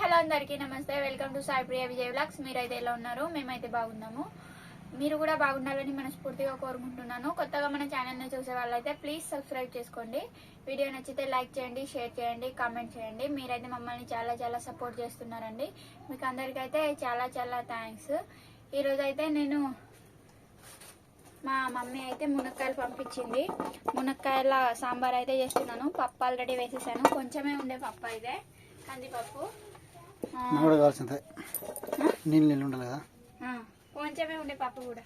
Hello అందరికీ నమస్తే. Welcome to Sai Priya Vijay blogs మీరైతే ఎలా ఉన్నారు? మేమైతే బాగున్నాము. మీరు కూడా బాగుండాలని మనస్ఫూర్తిగా కోరుకుంటున్నాను. కొత్తగా మన ఛానల్ని చూసే వాళ్ళైతే ప్లీజ్ సబ్స్క్రైబ్ చేసుకోండి. వీడియో నచ్చితే లైక్ చేయండి షేర్ చేయండి కామెంట్ చేయండి. మీరైతే మమ్మల్ని చాలా చాలా సపోర్ట్ చేస్తున్నారండి. మీకు అందరికైతే చాలా చాలా థ్యాంక్స్ ఈరోజు అయితే నేను మా మమ్మీ అయితే మునక్కాయలు పంపించింది. మునక్కాయల సాంబార్ అయితే చేస్తున్నాను. పప్పు ఆల్రెడీ వేసేసాను. కొంచెమే ఉండే పప్పు అయితే. కందిపప్పు. ఆ, నాకు కూడా కావాల్సిందే. నీళ్ళు నీళ్ళు ఉండాలి కదా? కొంచెమే ఉండే పప్పు కూడా.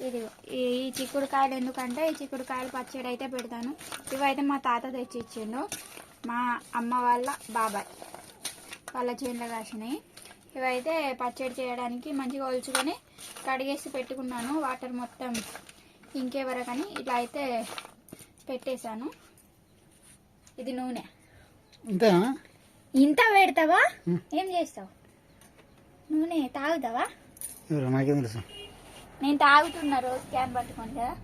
ఇది ఈ ఈ చిక్కుడుకాయలు ఎందుకంటే ఈ చిక్కుడుకాయలు పచ్చడి అయితే పెడతాను. ఇవైతే మా తాత తెచ్చి ఇచ్చిండు మా అమ్మ వాళ్ళ బాబాయ్. వాళ్ళ చేనులో కాసినాయి. ఇవైతే పచ్చడి చేయడానికి మంచిగా ఒలుచుకొని కడిగేసి పెట్టుకున్నాను. వాటర్ మొత్తం ఇంకే వరకని ఇలా అయితే పెట్టేశాను. ఇది నూనె. ఇంత పెడతావా. ఏం చేస్తావు? నూనె తాగుతావా? నాకేం తెలుసు. నేను తాగుతున్నా రోజు క్యాన్ పట్టుకొని కదా.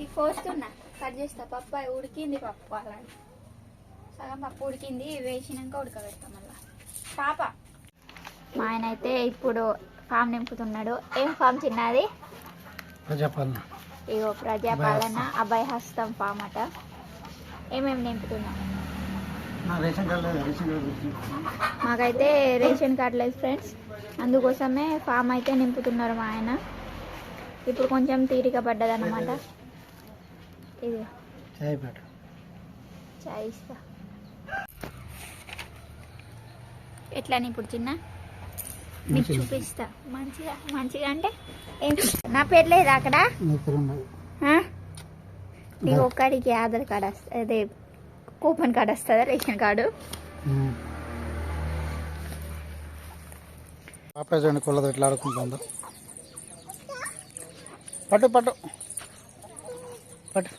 ఇది కోస్తున్నా కట్ చేస్తా. పప్పు ఉడికింది పప్పు అలా సగం పప్పు ఉడికింది వేసినాక ఉడకబెడతాం మళ్ళా. పాప. మా ఆయన అయితే ఇప్పుడు ఫామ్ నింపుతున్నాడు. ఏం ఫామ్ చిన్నది? ప్రజాపాలన. ఇగో ప్రజాపాలన అబ్బాయి హస్తం ఫామ్ అట. ఏమేమి నింపుతున్నాం నా రేషన్ కార్డు లేదు రేషన్ కార్డు గురించి. మాకైతే రేషన్ కార్డు లేదు ఫ్రెండ్స్. అందుకోసమే ఫామ్ అయితే నింపుతున్నారు మా ఆయన. ఇప్పుడు కొంచెం తీరిక ఇది చాయ్ పెట్టు. చాయ్ ఇస్తా. ఎట్లా ఇప్పుడు చిన్న? మంచిది. చూపిస్తా. మంచిగా మంచిగా అంటే ఏం? నా పేరు లేదా అక్కడ? నీకు ఒక్కడికి ఆధార్ కార్డు అదే కూపన్ కార్డు వస్తుందా? Ration card? ఉమ్. పాప చూడండి కొల్లతో ఎట్లా ఆడుకుంటుందో? పట్టు పట్టు. పట్టు.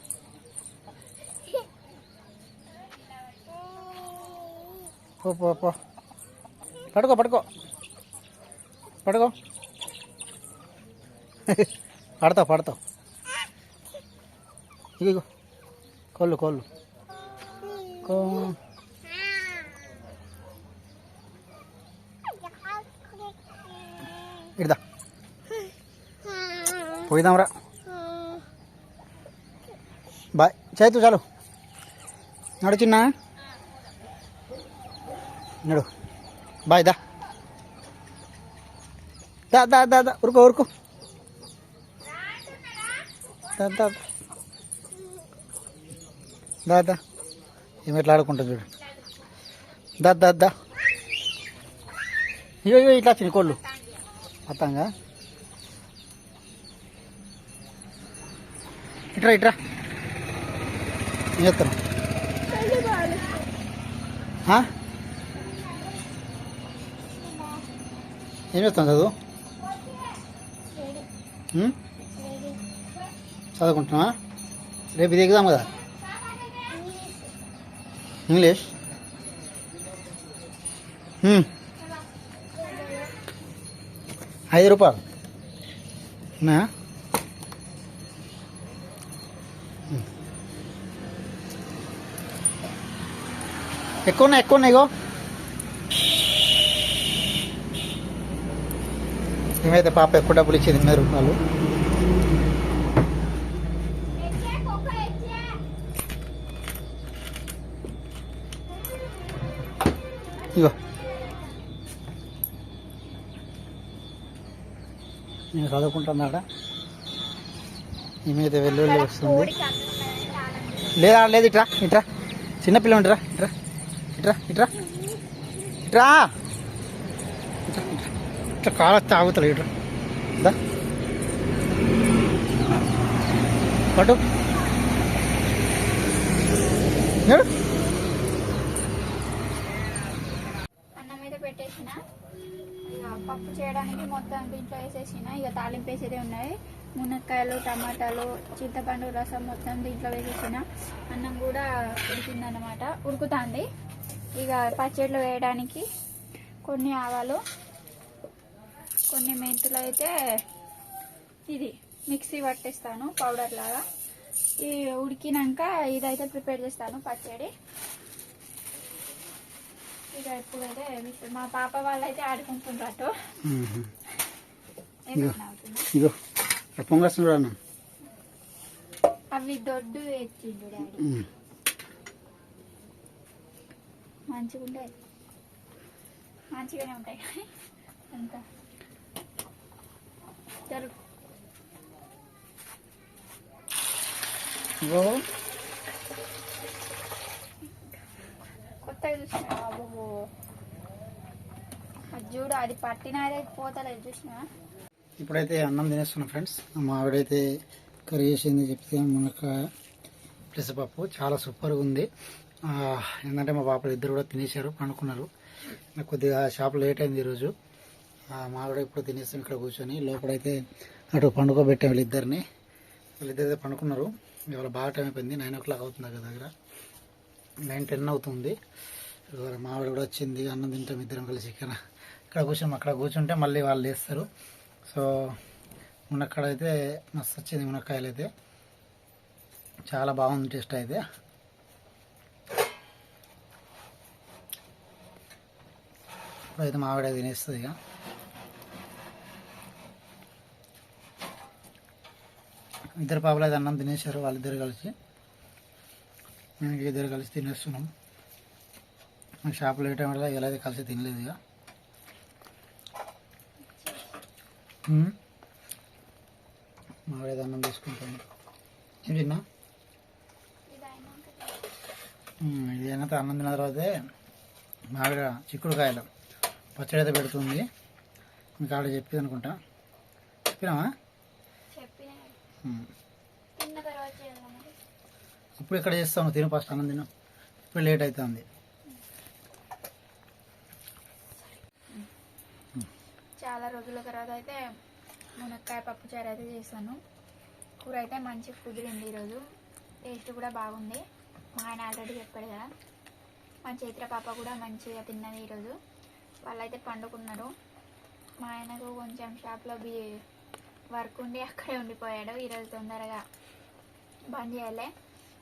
పో పో పడుకో పడుకో పడుకో పడతావు పడతావు. ఇదిగో కోళ్ళు కోళ్ళు కో ఇడదా పోయిదాంరా బాయ్ చైతు చాలు నడు చిన్న నడు బాయ్ దా దా దా దా దా ఉరుకో ఉరుకో దా దా దా దా ఏమి ఎట్లా ఆడుకుంటా చూడు. దా దా ఇయ్యో ఇయ్యో ఇట్లా వచ్చినాయి కోళ్ళు. మొత్తంగా. ఇట్రా ఇట్రా. ఏం చెప్తాను? ఏం చేస్తాను చదువు? చదువుకుంటున్నా రేపు ఇది ఎగ్జామ్ కదా? ఇంగ్లీష్ hmm. ఐదు రూపాయలు. ఉన్నాయా hmm. ఎక్కువ ఉన్నాయి ఎక్కువ ఉన్నాయి ఇగో. ఏమైతే పాప ఎక్కువ డబ్బులు ఇచ్చేది ఎనిమిది రూపాయలు. చదువుకుంటున్నాడ? అయితే వెల్లుల్లి వస్తుంది. లేదా లేదు ఇట్రా ఇట్రా. చిన్నపిల్ల ఇట్రా. ఇట్రా ఇట్రా. ఇట్రా. ఇట్రా ఇట్లా కాల తాగుతాడు ఇట్రా. దా. పట్టు నడు. అన్నం మీద పెట్టేసిన ఇక పప్పు చేయడానికి మొత్తం దీంట్లో వేసేసిన. ఇక తాలింపు వేసేదే ఉన్నాయి. మునక్కాయలు టమాటాలు చింతపండు రసం మొత్తం దీంట్లో వేసేసిన. అన్నం కూడా ఉడికిందన్నమాట. ఉడుకుతుంది. ఇక పచ్చడిలో వేయడానికి కొన్ని ఆవాలు కొన్ని మెంతులు అయితే ఇది మిక్సీ పట్టేస్తాను పౌడర్ లాగా. ఈ ఉడికినాక ఇదైతే ప్రిపేర్ చేస్తాను పచ్చడి. ఇక మా పాప వాళ్ళైతే నవ్వుతున్నా ఇగో అన్న. అవి దొడ్డు తెచ్చిండు డాడీ. మంచిగా ఉంటాయి మంచిగానే ఉంటాయి అంత. జరుగు. కొత్తగా చూసిన బాబు. అది చూడు అది పట్టినదే పోతలేదు చూసినా? ఇప్పుడైతే అన్నం తినేస్తున్నాం ఫ్రెండ్స్. మా ఆవిడైతే కర్రీ చేసింది చెప్తే మునక్కాయ ప్లస్ పప్పు చాలా సూపర్గా ఉంది. ఏంటంటే మా పాపలు ఇద్దరు కూడా తినేశారు పండుకున్నారు. నాకు కొద్దిగా షాప్ లేట్ అయింది ఈరోజు. మా ఆవిడ ఇప్పుడు తినేస్తాం ఇక్కడ కూర్చొని. లోపలైతే అటు పండుకోబెట్టాం వీళ్ళిద్దరిని. వీళ్ళిద్దరు అయితే పండుకున్నారు. ఇవాళ బాగా టైం అయిపోయింది నైన్ ఓ క్లాక్ అవుతుంది దగ్గర. నైన్ టెన్ అవుతుంది. ఇవాళ కూడా వచ్చింది అన్నం తింటాం ఇద్దరం కలిసి ఇక్కడ. ఇక్కడ కూర్చొని అక్కడ కూర్చుంటే మళ్ళీ వాళ్ళు చేస్తారు సో మునక్కడ అయితే మస్తు వచ్చింది మునక్కాయలు అయితే. చాలా బాగుంది టేస్ట్ అయితే. ఇప్పుడైతే మావిడ తినేస్తుంది ఇక. ఇద్దరు పాపలు అయితే అన్నం తినేశారు వాళ్ళిద్దరు కలిసి. మేము ఇద్దరు కలిసి తినేస్తున్నాం. మాకు షాపులో వేయటం వల్ల ఇలా అయితే కలిసి తినలేదు ఇక. ఉమ్. మావిడ అన్నం తీసుకుంటాను. ఏం తిన్నా? ఇది అయినాక అన్నం తిన్న తర్వాతే మావిడ చిక్కుడుకాయలు పచ్చడి అయితే పెడుతుంది. మీకు ఆవిడ చెప్పింది అనుకుంటా చెప్పినావా చెప్పిన ఉమ్. తిన్న తర్వాత చేయాలి మరి ఇప్పుడు ఇక్కడ చేస్తాను తిను ఫస్ట్ అన్నం తిను. ఇప్పుడు లేట్ అవుతుంది చాలా రోజుల తర్వాత అయితే మునక్కాయ పప్పు చారు అయితే చేశాను. కూర అయితే మంచిగా కుదిరింది ఈరోజు. టేస్ట్ కూడా బాగుంది. మా ఆయన ఆల్రెడీ చెప్పాడు కదా. మా చైత్ర పాప కూడా మంచిగా తిన్నది ఈరోజు. వాళ్ళైతే పండుకున్నారు. మా ఆయనకు కొంచెం షాప్లో బి వర్క్ ఉండి అక్కడే ఉండిపోయాడు. ఈరోజు తొందరగా బంద్ చేయాలి.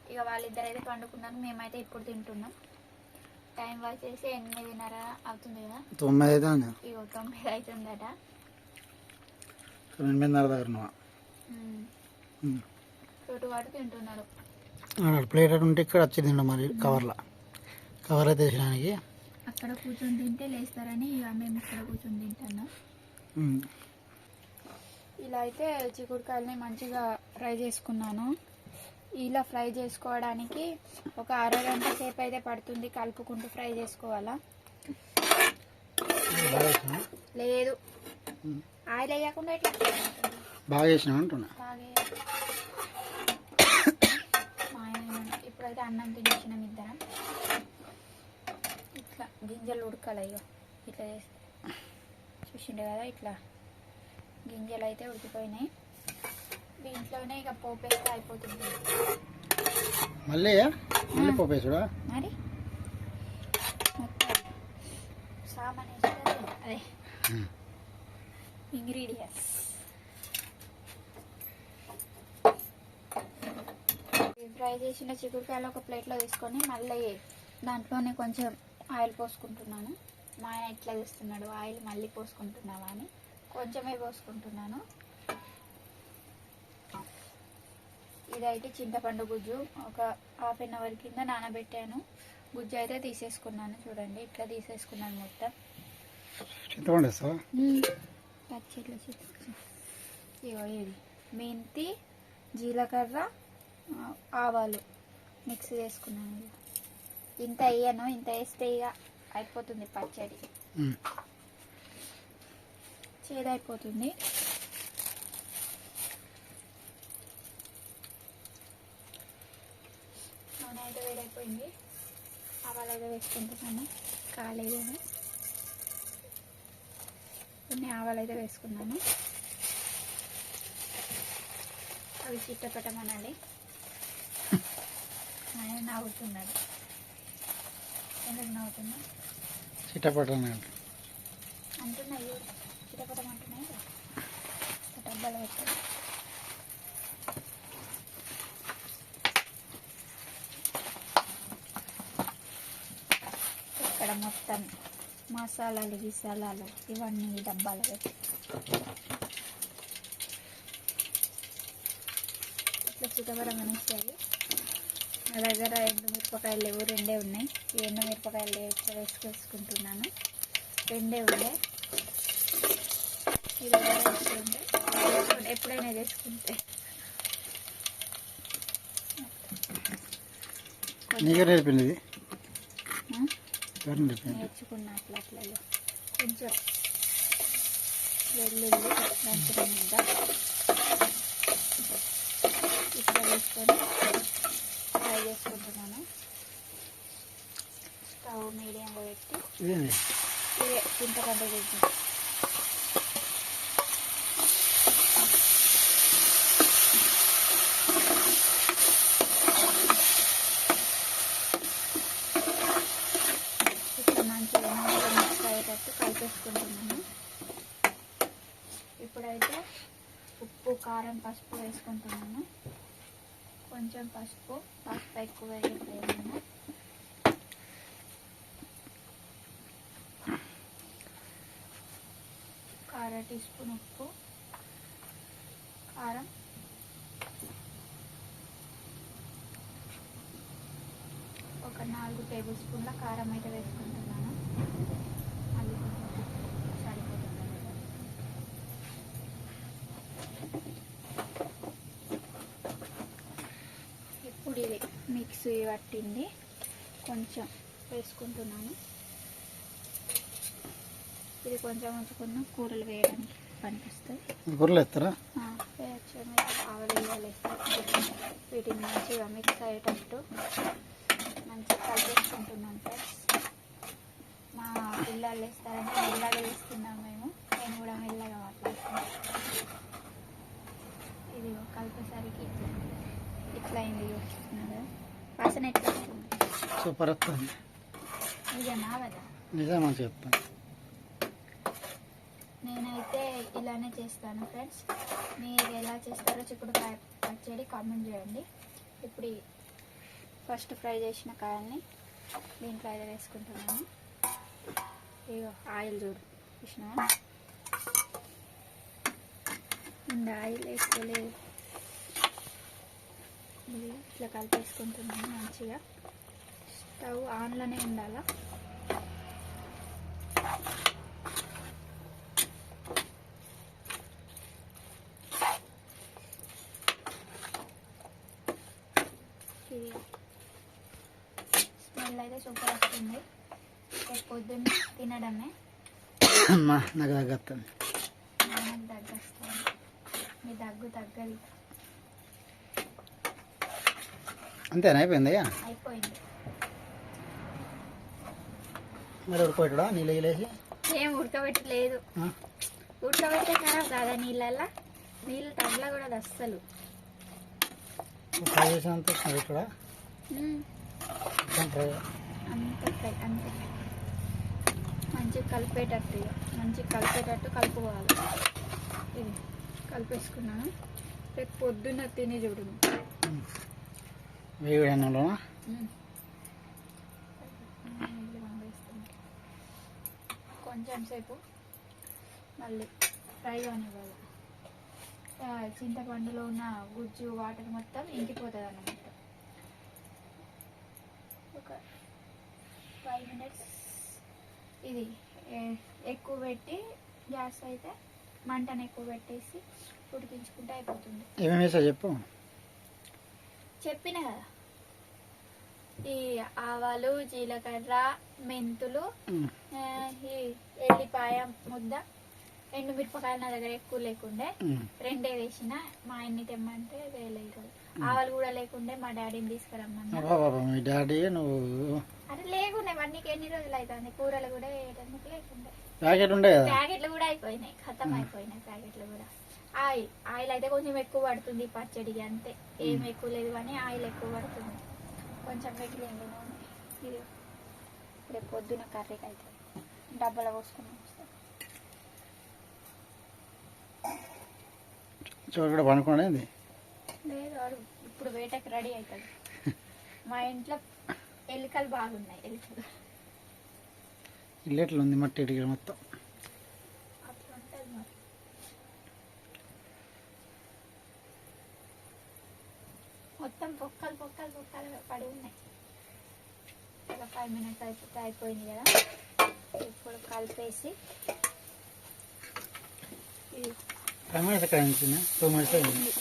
ఇక వాళ్ళిద్దరు అయితే పండుకున్నారు. మేమైతే ఇప్పుడు తింటున్నాం. టైం వచ్చేసి ఎనిమిదిన్నర అవుతుంది కదా? తొమ్మిది ఇగో తొమ్మిది అవుతుందట ఎనిమిదిన్నర దగ్గర నువ్వు ఉమ్. ఉమ్. చోటు వాడు తింటున్నారు ప్లేట్ ఉంటే ఇక్కడ వచ్చి తిండు మరి కవర్లో. కవర్ అయితే వేసడానికి అక్కడ కూర్చొని తింటే లేస్తారని ఇక మేము ఇక్కడ కూర్చొని తింటున్నాం. ఇలా అయితే చిక్కుడుకాయలని మంచిగా ఫ్రై చేసుకున్నాను. ఇలా ఫ్రై చేసుకోవడానికి ఒక అరగంట సేపు అయితే పడుతుంది కలుపుకుంటూ ఫ్రై చేసుకోవాలా? లేదు. ఆయిల్ వేయకుండా ఇట్లా బాగా వేసినావు అంటున్నా ఇప్పుడైతే అన్నం తినేసినాం ఇద్దరం. ఇట్లా గింజలు ఉడకాలి ఇగో? ఇట్లా చేస్తే. చూసిండు కదా ఇట్లా. గింజలు అయితే ఉడికిపోయినాయి. దీంట్లోనే ఇక పోపేస్తే అయిపోతుంది. మళ్ళీ? మళ్ళీ పోపేసుడా? మరి? మొత్తం సామాన్ అదే ఇంగ్రీడియంట్స్. ఫ్రై చేసిన చిక్కుడుకాయలు ఒక ప్లేట్లో తీసుకొని మళ్ళీ దాంట్లోనే కొంచెం ఆయిల్ పోసుకుంటున్నాను. మా ఆయన ఇట్లా తీస్తున్నాడు ఆయిల్ మళ్ళీ పోసుకుంటున్నావా అని కొంచెమే పోసుకుంటున్నాను. ఇదైతే చింతపండు గుజ్జు ఒక హాఫ్ అన్ అవర్ కింద నానబెట్టాను. గుజ్జు అయితే తీసేసుకున్నాను చూడండి ఇట్లా తీసేసుకున్నాను మొత్తం. చింతపండు పచ్చిట్లో ఇగో ఇది. మెంతి జీలకర్ర ఆవాలు మిక్స్ చేసుకున్నాను. ఇంత వేయను ఇంత వేస్తే ఇక అయిపోతుంది పచ్చడి. చేదైపోతుంది నూనె వేడైపోయింది ఆవాలు అయితే వేసుకుంటున్నాను. కాలేదు కొన్ని ఆవాలు అయితే వేసుకున్నాను. అవి చిట్ట పెట్టమనాలి. ఆయన నవ్వుతున్నాడు. ఎందుకు నవ్వుతున్నా? చిట్టపట్టని అంటున్నాయి. చిటపటమంటున్నాయి డబ్బాలు పెట్టాలి ఇక్కడ మొత్తం మసాలాలు గిసాలాలు ఇవన్నీ డబ్బాలు పెట్టి. ఇట్లా చిటపడం అనేసి నా దగ్గర ఎండు మిరపకాయలు లేవు రెండే ఉన్నాయి. ఈ ఎండు మిరపకాయలు ఇట్లా వేసుకేసుకుంటున్నాను. రెండే ఉన్నాయి. ఇది వేసుకుంటే? ఎప్పుడైనా వేసుకుంటే. నీకే నేర్పింది నేర్చుకున్న అట్లా అట్లా. కొంచెం వెల్లుల్లి ఇట్లా వేసుకొని ఫ్రై చేసుకుంటున్నాను. స్టవ్ మీడియంలో పెట్టి చింతపండు గుజ్జు ఇట్లా మంచిగా నూనెలో మిక్స్ అయ్యేటట్టు కలిపేసుకుంటున్నాను ఇప్పుడైతే ఉప్పు కారం పసుపు వేసుకుంటున్నాను. కొంచెం పసుపు పసుపు ఎక్కువ వేయట్లేదు. కార టీ స్పూన్ ఉప్పు కారం. ఒక నాలుగు టేబుల్ స్పూన్ల కారం అయితే వేసుకుంటాం మళ్ళీ కొంచెం ఉప్పు సరిపోతుంది ఇప్పుడు ఇది మిక్సీ పట్టింది. కొంచెం వేసుకుంటున్నాను. ఇది కొంచెం ఉంచుకున్న కూరలు వేయడానికి పనిపిస్తుంది వేయచ్చు. ఆవలు వేయాలి. వీటిని మంచిగా మిక్స్ అయ్యేటట్టు మంచిగా కలిపేసుకుంటున్నాం ఫ్రెండ్స్. మా పిల్లలు వేస్తారంటే మెల్లగా వేస్తున్నాం మేము. నేను కూడా మెల్లగా మాట్లాడుతున్నాను ఇది కలిపేసరికి ఇట్లా అయింది చూస్తున్నారు? వాసన ఎట్లా వస్తుంది? సూపర్ వస్తుంది. నిజమా కదా నిజమని చెప్తాను నేనైతే ఇలానే చేస్తాను ఫ్రెండ్స్. మీరు ఎలా చేస్తారో చిక్కుడుకాయ పచ్చడి కామెంట్ చేయండి. ఇప్పుడు ఫస్ట్ ఫ్రై చేసిన కాయల్ని దీంట్లో అయితే వేసుకుంటున్నాను. ఇగో ఆయిల్ చూడు. చూసినా ఆయిల్ వేసుకోలేదు ఇది ఇట్లా కలిపేసుకుంటున్నాను మంచిగా. స్టవ్ ఆన్లోనే ఉండాలా? స్మెల్ అయితే సూపర్ వస్తుంది. పొద్దున్న తినడమే. అమ్మా నాకు దగ్గు వస్తుంది మీ దగ్గు తగ్గదు అంతేనా? అయిపోయిందయ్యా? అయిపోయింది. మరి ఉడిపోయాడా నీళ్ళు వేసి? ఏం ఉడకబెట్టలేదు. ఉడకబెట్టే ఖరాబ్ కాదా నీళ్ళల్లో నీళ్ళు తగలకూడదు అస్సలు. ఫ్రై చేసినంత ఇక్కడ ఫ్రై అంత ఫ్రై అంతే. మంచిగా కలిపేటట్టు మంచిగా కలిపేటట్టు కలుపుకోవాలి. ఇది కలిపేసుకున్నాను. రేపు పొద్దున్న తిని చూడు వేడి అన్నంలోనా కొంచెం సేపు మళ్ళీ ఫ్రై కానివ్వాలి. చింతపండులో ఉన్న గుజ్జు వాటర్ మొత్తం ఇంకిపోతుంది అన్నమాట ఒక ఫైవ్ మినిట్స్ ఇది ఎక్కువ పెట్టి గ్యాస్ అయితే మంటను ఎక్కువ పెట్టేసి ఉడికించుకుంటే అయిపోతుంది. ఏమేమి చెప్పు. చెప్పిన కదా? ఈ ఆవాలు జీలకర్ర మెంతులు ఈ ఎల్లిపాయ ముద్ద ఎండు మిరపకాయలు నా దగ్గర ఎక్కువ లేకుండే. రెండే వేసిన మా ఆయన్ని తెమ్మంటే వేయలేదు. ఆవాలు కూడా లేకుండే మా డాడీని తీసుకురమ్మన్నా అబ్బా బాబా మీ డాడీ నువ్వు అరే లేకుండే వాడికి ఎన్ని రోజులు అవుతుంది? కూరలు కూడా వేయడానికి లేకుండే. ప్యాకెట్ ఉండే కదా? ప్యాకెట్లు కూడా అయిపోయినాయి ఖతం అయిపోయినాయి ప్యాకెట్లు కూడా. ఆయిల్ ఆయిల్ అయితే కొంచెం ఎక్కువ పడుతుంది పచ్చడికి అంతే. ఏం ఎక్కువ లేదు కానీ ఆయిల్ ఎక్కువ పడుతుంది. కొంచెం నూనె ఇది రేపు పొద్దున కర్రీకి అవుతుంది డబ్బాలో పోసుకుని వస్తాం. చోటు కూడా పనుకోండి లేదు వాడు ఇప్పుడు వేటకి రెడీ అవుతుంది మా ఇంట్లో ఎలుకలు బాగున్నాయి ఎలుకలు. ఇల్లు ఎట్లా ఉంది మట్టి ఇటుక మొత్తం. మొత్తం పొక్కలు పొక్కలు పొక్కలు పడి ఉన్నాయి. ఒక ఫైవ్ మినిట్స్ అయిపోతే అయిపోయింది కదా. ఇప్పుడు కలిపేసి ఫైవ్ మినిట్స్ ఎక్కడ ఉంచిన టూ మినిట్స్ అయింది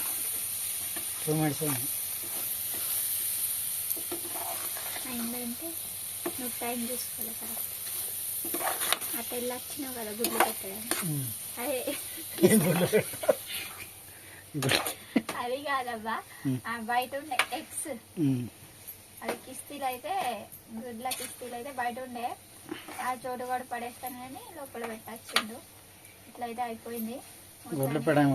టూ మినిట్స్ అయింది అయిందంటే నువ్వు టైం చూసుకోవాలి కరెక్ట్ అటు వెళ్ళి వచ్చినావు కదా గుడ్లు పెట్టడానికి. అదే కాదబ్బా. బయట ఉండే ఎగ్స్. అది కిస్తీలు అయితే గుడ్ల కిస్తీలు అయితే బయట ఉండే. ఆ చోటు కూడా పడేస్తాను కానీ లోపల పెట్టచ్చిండు ఇట్లయితే అయిపోయింది. గొడ్లు పెట్టడానికి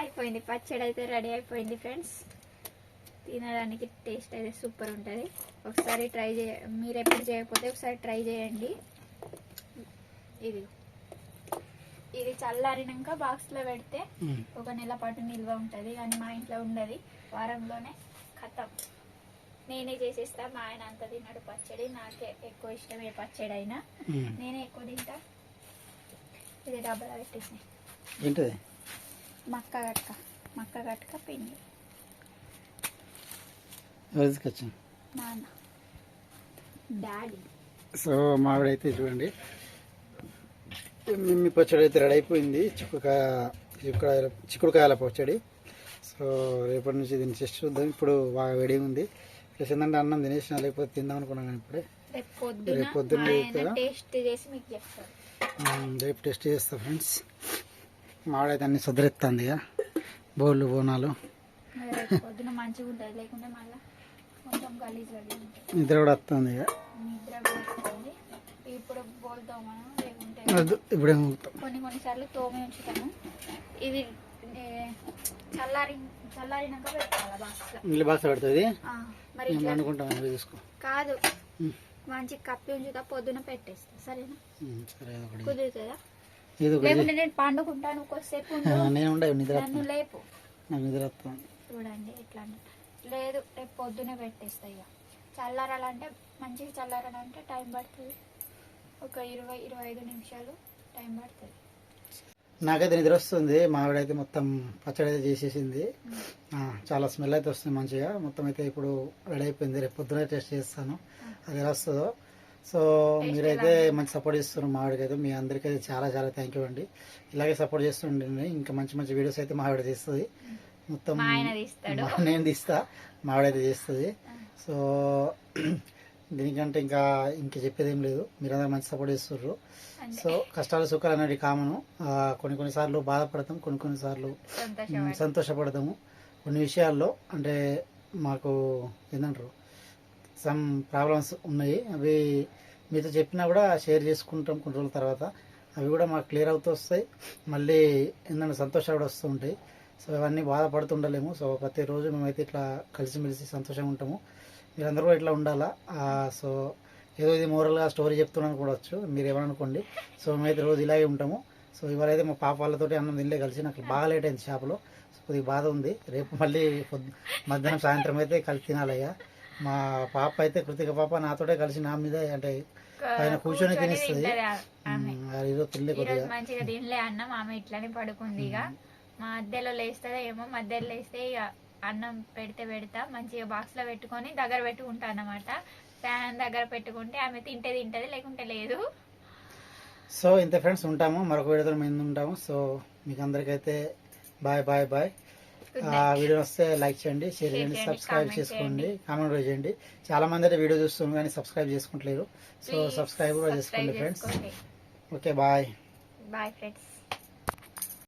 అయిపోయింది. పచ్చడి అయితే రెడీ అయిపోయింది ఫ్రెండ్స్. తినడానికి టేస్ట్ అయితే సూపర్ ఉంటుంది. ఒకసారి ట్రై చేయ మీరు ఎప్పుడు చేయకపోతే ఒకసారి ట్రై చేయండి. ఇది. ఇది చల్లారినాక బాక్స్లో పెడితే. ఒక నెల పాటు నిల్వ ఉంటుంది. కానీ మా ఇంట్లో ఉండదు. వారంలోనే ఖతం నేనే చేసేస్తా. మా ఆయన అంత తిన్నాడు పచ్చడి. నాకే ఎక్కువ ఇష్టం ఏ పచ్చడి అయినా. నేనే ఎక్కువ తింటా. ఇది డబ్బులో పెట్టేసి ఏంటిది? మక్క గట్క. మక్క గట్క పిండి. ఎవరు తీసుకొచ్చాను సో మామిడైతే చూడండి. మిమ్మి పచ్చడి అయితే రెడీ అయిపోయింది. చిక్కుడుకాయ చిక్కుడుకాయల చిక్కుడుకాయల పచ్చడి. సో రేపటి నుంచి దీన్ని టెస్ట్ చూద్దాం. ఇప్పుడు బాగా వేడి ఉంది. ప్లస్ ఏంటంటే అన్నం తినేసిన లేకపోతే తిందాం అనుకున్నాను కానీ ఇప్పుడే. రేపు పొద్దున రేపు పొద్దున్న చేసి రేపు టెస్ట్ చేస్తా ఫ్రెండ్స్ మామిడైతే అన్ని సదరెత్తుంది ఇక బోళ్ళు బోనాలు మంచిగా ఉంటుంది లేకుంటే మళ్ళీ కొంచెం గలీజ్ గలీజ్ ఉంటుంది నిద్ర కూడా వస్తుంది ఇక. నిద్ర కూడా వస్తుంది. ఇప్పుడు బోల్తాం మనం లేకుంటే ఇప్పుడే కొన్ని కొన్నిసార్లు తోమి ఉంచుతాను ఇది ఏ, చల్లారి చల్లారినాక పెట్టుకోవాలి బాక్స్లో? ఇల్లు బాక్స్ పెడుతుంది మరి ఇట్లా అనుకుంటాం కాదు. మంచి కప్పి ఉంచుతా పొద్దున పెట్టేస్తా సరేనా? సరే కుదురుతుందా? లేకుంటే నేను పండుకుంటాను కొద్దిసేపు నేను లేపు. నాకు నిద్ర చూడండి ఎట్లా. లేదు రేపు పొద్దునే పెట్టేస్తా ఇక చల్లారాలంటే మంచిగా చల్లారాలంటే టైం పడుతుంది. ఒక ఇరవై ఇరవై ఐదు నిమిషాలు టైం పడుతుంది. నాకైతే నిద్ర వస్తుంది. మావిడైతే మొత్తం పచ్చడి అయితే చేసేసింది. చాలా స్మెల్ అయితే వస్తుంది మంచిగా. మొత్తం అయితే ఇప్పుడు రెడీ అయిపోయింది రేపు పొద్దునే టెస్ట్ చేస్తాను. అది ఎలా వస్తుందో. సో మీరైతే మంచి సపోర్ట్ చేస్తున్నారు మావిడికైతే మీ అందరికైతే చాలా చాలా థ్యాంక్ యూ అండి. ఇలాగే సపోర్ట్ చేస్తుండండి. ఇంకా మంచి మంచి వీడియోస్ అయితే మావిడ తీస్తుంది. మొత్తం ఆయన తీస్తాడు. నేను తీస్తా. మావిడైతే చేస్తుంది. సో దీనికంటే ఇంకా ఇంకా చెప్పేది ఏం లేదు. మీరందరూ మంచి సపోర్ట్ చేస్తుర్రు. అంటే సో కష్టాలు సుఖాలు అనేవి కామను. కొన్ని కొన్నిసార్లు బాధపడతాం కొన్ని కొన్నిసార్లు సంతోషపడతాము. కొన్ని విషయాల్లో అంటే మాకు ఏంటంటారు సమ్ ప్రాబ్లమ్స్ ఉన్నాయి. అవి మీతో చెప్పినా కూడా షేర్ చేసుకుంటాం కొన్ని రోజుల తర్వాత. అవి కూడా మాకు క్లియర్ అవుతూ వస్తాయి. మళ్ళీ ఏంటంటే సంతోషాలు కూడా వస్తూ ఉంటాయి. సో అవన్నీ బాధపడుతుండలేము. సో ప్రతిరోజు మేమైతే ఇట్లా కలిసిమెలిసి సంతోషంగా ఉంటాము. మీరందరూ కూడా ఇట్లా ఉండాలా? సో ఏదో ఇది మోరల్గా స్టోరీ చెప్తున్నాను అనుకోవచ్చు మీరు ఏమనుకోండి సో మేమైతే రోజు ఇలాగే ఉంటాము. సో ఇవాళ అయితే మా పాప వాళ్ళతోటి అన్నం తినలే కలిసి నాకు బాగా లేట్ అయింది షాప్లో. సో కొద్దిగా బాధ ఉంది. రేపు మళ్ళీ మధ్యాహ్నం సాయంత్రం అయితే కలిసి తినాలయ్యా. మా పాప అయితే కృతిక పాప నాతోటే కలిసి నా మీద అంటే ఆయన కూర్చొని తినిస్తుంది. ఈరోజు తినలే ఈరోజు కొద్దిగా మంచిగా తినలే అన్నం ఆమె ఇట్లానే పడుకుంది ఇక. మధ్యలో లేస్తుందో ఏమో మధ్యలో లేస్తే అన్నం పెడితే పెడతా మంచిగా బాక్స్లో పెట్టుకొని దగ్గర పెట్టుకుంటా అన్నమాట. ఫ్యాన్ దగ్గర పెట్టుకుంటే ఆమె తింటే తింటది లేకుంటే లేదు. సో ఇంత ఫ్రెండ్స్ ఉంటాము మరొక వీడియోతో మేము ఉంటాము. సో మీకు అందరికైతే బాయ్ బాయ్ బాయ్ వీడియో వస్తే లైక్ చేయండి షేర్ చేయండి సబ్స్క్రైబ్ చేసుకోండి కామెంట్ కూడా చేయండి. చాలా మంది అయితే వీడియో చూస్తున్నారు కానీ సబ్స్క్రైబ్ చేసుకుంటలేరు. సో సబ్స్క్రైబ్ కూడా చేసుకోండి friends okay bye bye friends